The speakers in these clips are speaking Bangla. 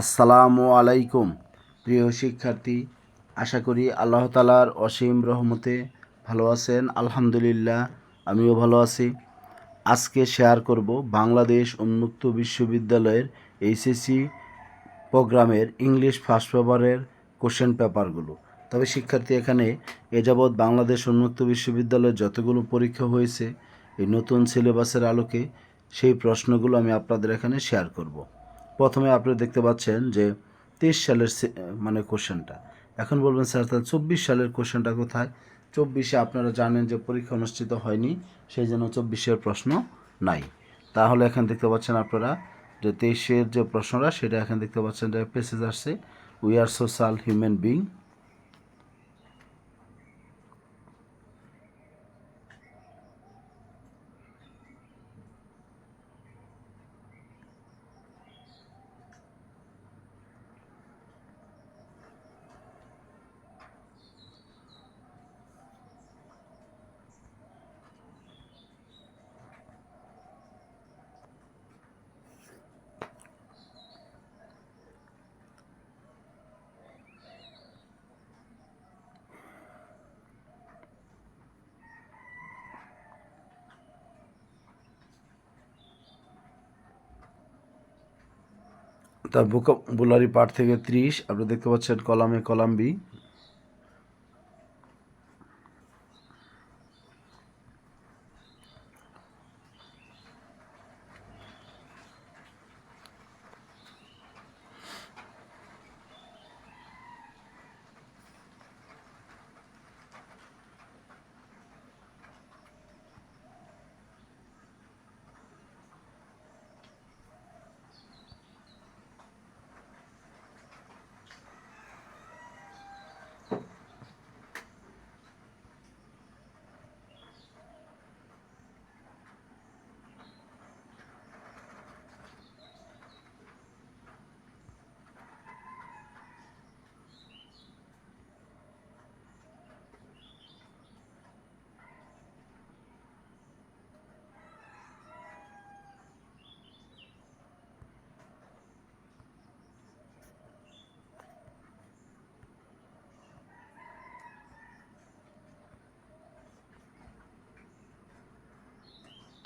আসসালামু আলাইকুম। প্রিয় শিক্ষার্থী, আশা করি আল্লাহ তালার অসীম রহমতে ভালো আছেন। আলহামদুলিল্লাহ, আমিও ভালো আছি। আজকে শেয়ার করব বাংলাদেশ উন্মুক্ত বিশ্ববিদ্যালয়ের এইচএসসি প্রোগ্রামের ইংলিশ ফার্স্ট পেপারের কোশ্চেন পেপারগুলো তবে শিক্ষার্থী, এখানে এ যাবৎ বাংলাদেশ উন্মুক্ত বিশ্ববিদ্যালয়ের যতগুলো পরীক্ষা হয়েছে, এই নতুন সিলেবাসের আলোকে সেই প্রশ্নগুলো আমি আপনাদের এখানে শেয়ার করব। প্রথমে আপনি দেখতে পাচ্ছেন যে তেইশ সালের মানে কোশ্চেনটা। এখন বলবেন, স্যার, তাহলে চব্বিশ সালের কোশ্চেনটা কোথায়? চব্বিশে আপনারা জানেন যে পরীক্ষা অনুষ্ঠিত হয়নি, সেই জন্য চব্বিশের প্রশ্ন নাই। তাহলে এখন দেখতে পাচ্ছেন আপনারা যে তেইশের যে প্রশ্নটা, সেটা এখন দেখতে পাচ্ছেন যে পেসেজ আসছে we are social human being তার বোলারি পার্ট থেকে ত্রিশ আপনি দেখতে পাচ্ছেন কলামে কলাম বি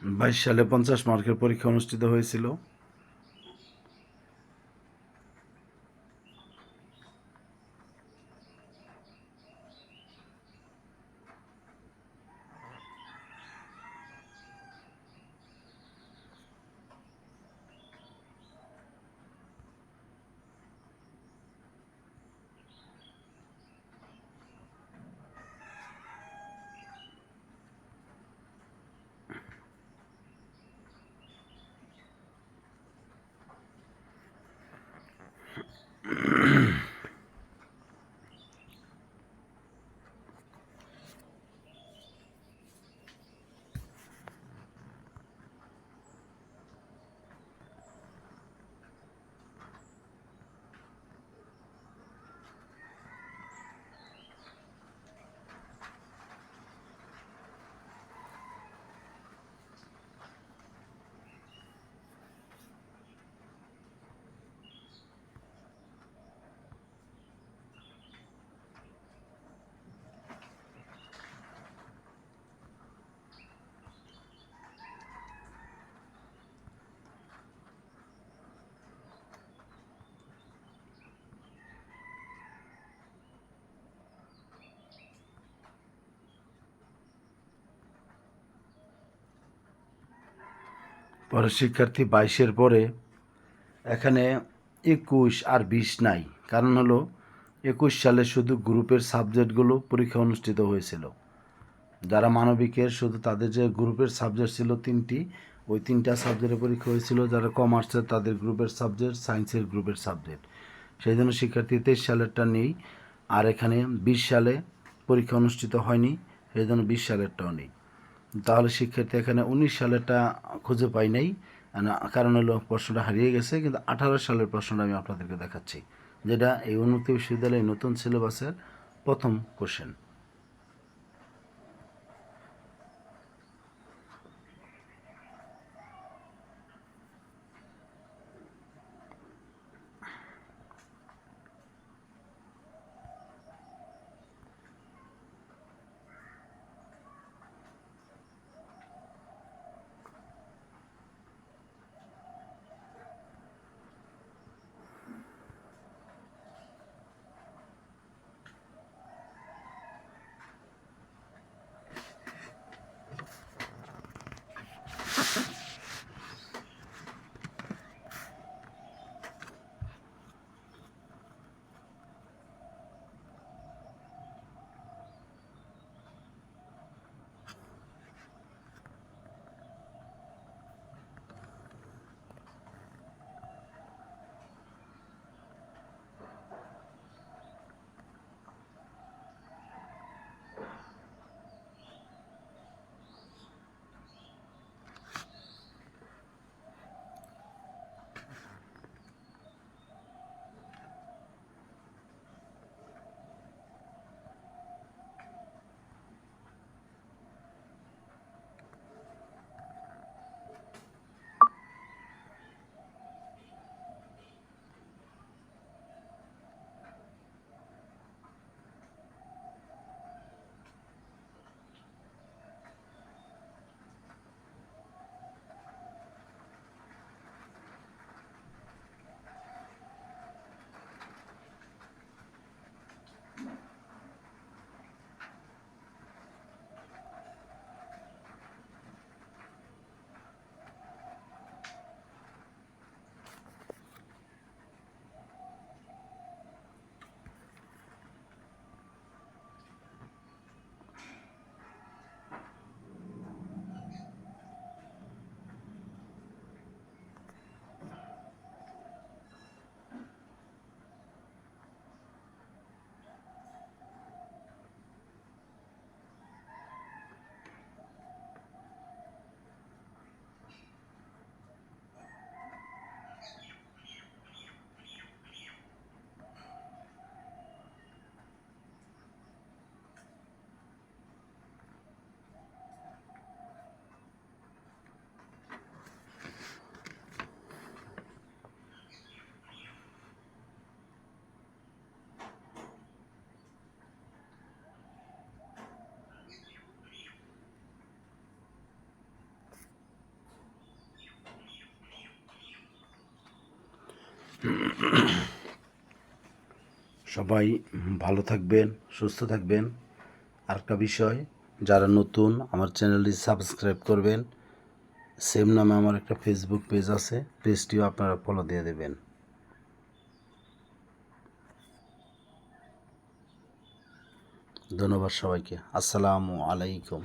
বাইশ সালে পঞ্চাশ মার্কের পরীক্ষা অনুষ্ঠিত হয়েছিল। Mm-hmm. পরে শিক্ষার্থী বাইশের পরে এখানে একুশ আর বিশ নাই। কারণ হলো একুশ সালে শুধু গ্রুপের সাবজেক্টগুলো পরীক্ষা অনুষ্ঠিত হয়েছিল। যারা মানবিকের, শুধু তাদের যে গ্রুপের সাবজেক্ট ছিল তিনটি, ওই তিনটা সাবজেক্টের পরীক্ষা হয়েছিল। যারা কমার্সের, তাদের গ্রুপের সাবজেক্ট, সায়েন্সের গ্রুপের সাবজেক্ট। সেই জন্য শিক্ষার্থী তেইশ সালেরটা নেই, আর এখানে বিশ সালে পরীক্ষা অনুষ্ঠিত হয়নি, সেই জন্য বিশ সালেরটাও নেই। তাহলে শিক্ষার্থী এখানে উনিশ সালেরটা খুঁজে পাই নাই। কারণ হলো প্রশ্নটা হারিয়ে গেছে, কিন্তু আঠারো সালের প্রশ্নটা আমি আপনাদেরকে দেখাচ্ছি, যেটা এই উন্নতি বিশ্ববিদ্যালয়ের নতুন সিলেবাসের প্রথম কোশ্চেন সবাই ভালো থাকবেন, সুস্থ থাকবেন। আর আরেকটা বিষয়, যারা নতুন, আমার চ্যানেলটি সাবস্ক্রাইব করবেন। সেম নামে আমার একটা ফেসবুক পেজ আছে পেজটিও আপনারা ফলো দিয়ে দেবেন। ধন্যবাদ সবাইকে। আসসালামু আলাইকুম।